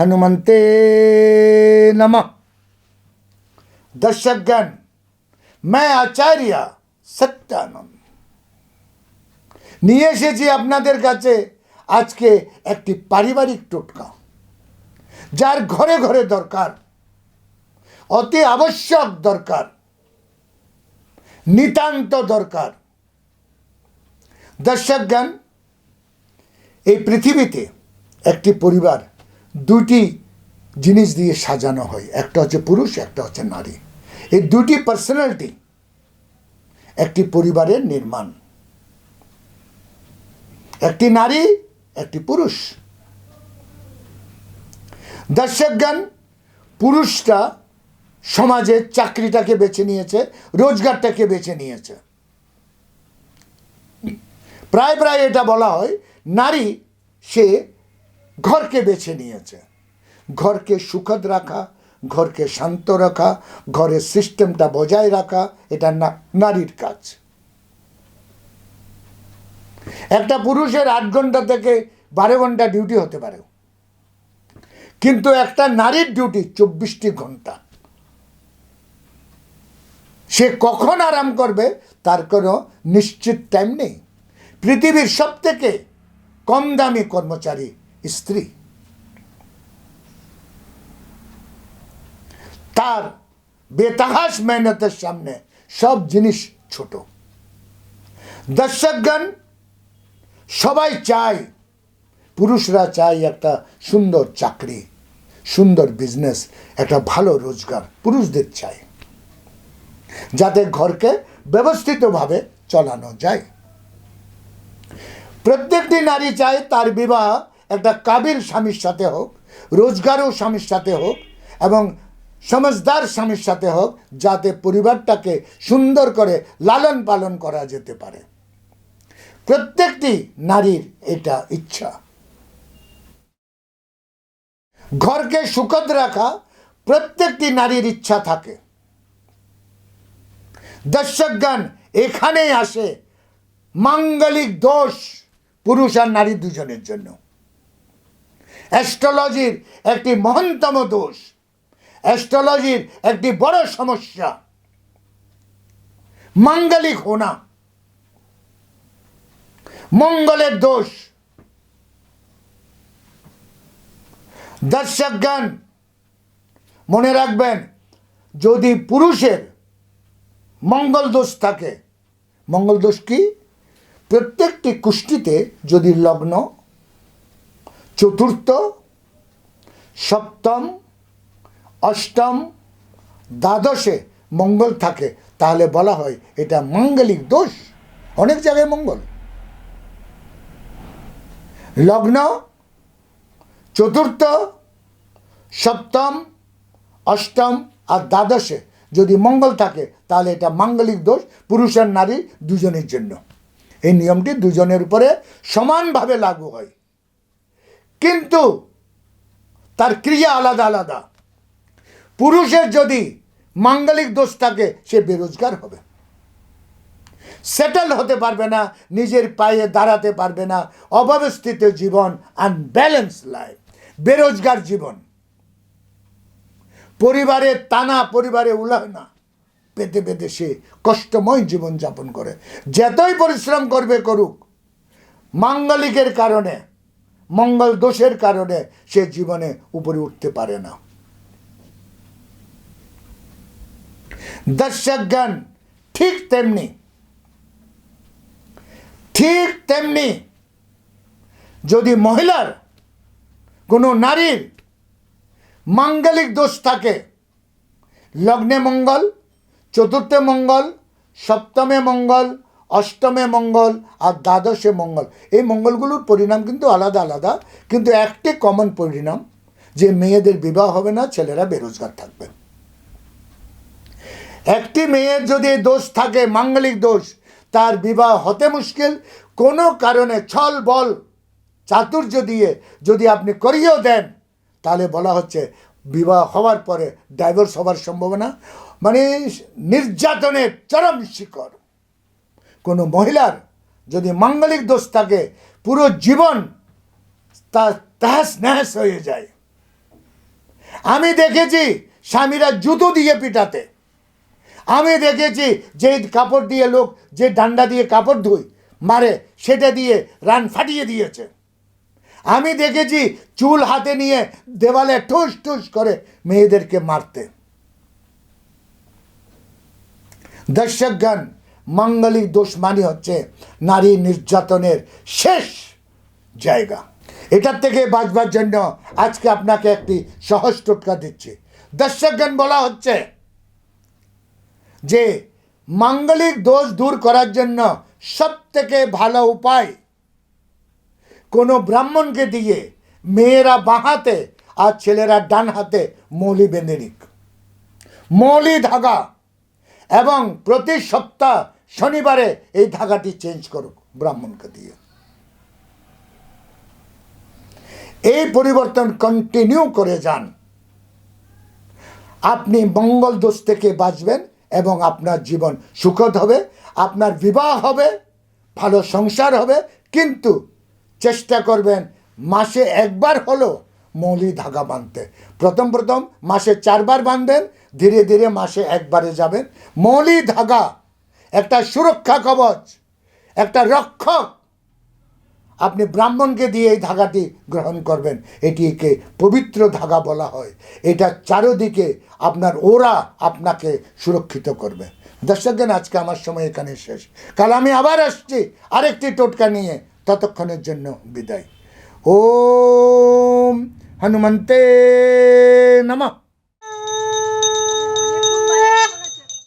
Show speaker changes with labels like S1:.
S1: হনুমন্তে নম দর্শকগণ ম্যা আচার্য সত্যানন্দ নিয়ে এসেছি আপনাদের কাছে আজকে একটি পারিবারিক টোটকা, যার ঘরে ঘরে দরকার, অতি আবশ্যক দরকার, নিতান্ত দরকার। দর্শকগণ, এই পৃথিবীতে একটি পরিবার দুটি জিনিস দিয়ে সাজানো হয়। একটা হচ্ছে পুরুষ, একটা হচ্ছে নারী। এই দুটি পার্সোনালিটি একটি পরিবারের নির্মাণ। একটি নারী, একটি পুরুষ। দর্শকগণ, পুরুষটা সমাজে চাকরিটাকে বেছে নিয়েছে, রোজগারটাকে বেছে নিয়েছে। প্রায় প্রায় এটা বলা হয়, নারী সে ঘরকে বেছে নিয়েছে। ঘরকে সুখদ রাখা, ঘরকে শান্ত রাখা, ঘরের সিস্টেমটা বজায় রাখা, এটা নারীর কাজ। একটা পুরুষের আট ঘণ্টা থেকে বারো ঘণ্টা ডিউটি হতে পারে। কিন্তু একটা নারীর ডিউটি চব্বিশটি ঘণ্টা। সে কখন আরাম করবে, তার কোনো নিশ্চিত টাইম নেই। পৃথিবীর সব থেকে কম দামি কর্মচারী স্ত্রী। তার বেতাহাস মেহনতের সামনে সব জিনিস ছোট। দর্শকগণ, সবাই চায়, পুরুষরা চায় একটা সুন্দর চাকরি, সুন্দর বিজনেস একটা ভালো রোজগার, পুরুষদের চায়। যাতে ঘরকে ব্যবস্থিতভাবে চালানো যায়। প্রত্যেকটি নারী চায় তার বিবাহ একটা কাবিল স্বামীর সাথে হোক, রোজগারও স্বামীর সাথে হোক এবং সমজদার স্বামীর সাথে হোক, যাতে পরিবারটাকে সুন্দর করে লালন পালন করা যেতে পারে। প্রত্যেকটি নারীর এটা ইচ্ছা। ঘরকে সুখদ রাখা প্রত্যেকটি নারীর ইচ্ছা থাকে। দর্শকগণ, এখানেই আসে মাঙ্গলিক দোষ পুরুষ আর নারী দুজনের জন্য। অ্যাস্ট্রোলজির একটি মহন্তম দোষ। অ্যাস্ট্রোলজির একটি বড় সমস্যা। মাঙ্গলিক হোনা। মঙ্গলের দোষ। দর্শকগণ মনে রাখবেন, যদি পুরুষের মঙ্গল দোষ থাকে, মঙ্গল দোষ কি? প্রত্যেকটি কুষ্টিতে যদি লগ্ন চতুর্থ, সপ্তম, অষ্টম, দ্বাদশে মঙ্গল থাকে। তাহলে বলা হয় এটা মাঙ্গলিক দোষ। অনেক জায়গায় মঙ্গল। লগ্ন, চতুর্থ, সপ্তম, অষ্টম আর দ্বাদশে যদি মঙ্গল থাকে, তাহলে এটা মাঙ্গলিক দোষ। পুরুষ আর নারী দুজনের জন্য। এই নিয়মটি দুজনের উপরে সমানভাবে লাগু হয়। কিন্তু তার ক্রিয়া আলাদা আলাদা। পুরুষের যদি মাঙ্গলিক দোষ থাকে, সে বেরোজগার হবে। সেটেল হতে পারবে না, নিজের পায়ে দাঁড়াতে পারবে না, অব্যবস্থিত জীবন আনব্যালেন্স লাইফ বেরোজগার জীবন। পরিবারে টানা, পরিবারে উলাহনা, পেতে পেতে সে কষ্টময় জীবন যাপন করে। যতই পরিশ্রম করবে করুক, মাঙ্গলিকের কারণে মঙ্গল দোষের কারণে সে জীবনে উপরে উঠতে পারে না। দর্শক জ্ঞান ঠিক তেমনি ঠিক তেমনি যদি মহিলার কোনো নারীর মাঙ্গলিক দোষ থাকে, লগ্নে মঙ্গল, চতুর্থে মঙ্গল, সপ্তমে মঙ্গল অষ্টমে মঙ্গল আর দ্বাদশে মঙ্গল। এই মঙ্গলগুলোর পরিণাম কিন্তু আলাদা আলাদা, কিন্তু একটি কমন পরিণাম, যে মেয়েদের বিবাহ হবে না, ছেলেরা বেরোজগার থাকবে। একটি মেয়ের যদি দোষ থাকে, মাঙ্গলিক দোষ, তার বিবাহ হতে মুশকিল। কোনো কারণে ছল বল, চাতুর্য দিয়ে যদি আপনি করিয়েও দেন, তাহলে বলা হচ্ছে বিবাহ হওয়ার পরে ডাইভোর্স হওয়ার সম্ভাবনা। মানে নির্যাতনের চরম শিকড়। কোনো মহিলার যদি মাঙ্গলিক দোষ থাকে, পুরো জীবন তা তাহাস নাহাস হয়ে যায়। আমি দেখেছি স্বামীরা জুতো দিয়ে পিটাতে। আমি দেখেছি যে কাপড় দিয়ে লোক যে ডান্ডা দিয়ে কাপড় ধুই মারে, সেটা দিয়ে রান ফাটিয়ে দিয়েছে। আমি দেখেছি চুল হাতে নিয়ে দেওয়ালে ঠুস ঠুস করে মেয়েদেরকে মারতে। দর্শকগণ মাঙ্গলিক দোষ মানে হচ্ছে নারী নির্যাতনের শেষ জায়গা। এটার থেকে বাঁচবার জন্য আজকে আপনাকে একটি সহজ টোটকা দিচ্ছি। দর্শকগণ, বলা হচ্ছে যে মাঙ্গলিক দোষ দূর করার জন্য সব থেকে ভালো উপায় কোনো ব্রাহ্মণকে দিয়ে মেয়েরা বাঁ হাতে আর ছেলেরা ডান হাতে মৌলি বেঁধে নিক। মৌলি ধাগা এবং প্রতি সপ্তাহ শনিবারে এই ধাগাটি চেঞ্জ করুক ব্রাহ্মণকে দিয়ে। এই পরিবর্তন কন্টিনিউ করে যান। আপনি মঙ্গল দোষ থেকে বাঁচবেন এবং আপনার জীবন সুখদ হবে, আপনার বিবাহ হবে, ভালো সংসার হবে, কিন্তু চেষ্টা করবেন মাসে একবার হলো মৌলি ধাগা বাঁধতে। প্রথম প্রথম মাসে চারবার বাঁধবেন, ধীরে ধীরে মাসে একবারে যাবেন। মৌলি ধাগা, একটা সুরক্ষা কবচ, একটা রক্ষক। আপনি ব্রাহ্মণকে দিয়ে এই ধাগাটি গ্রহণ করবেন। এটিকে পবিত্র ধাগা বলা হয়। এটা চারোদিকে আপনার ওরা আপনাকে সুরক্ষিত করবে। দর্শকগণ আজকে আমার সময় এখানে শেষ। কাল আমি আবার আসছি আরেকটি টোটকা নিয়ে। ততক্ষণের জন্য বিদায়। ওম হনুমন্তে নমঃ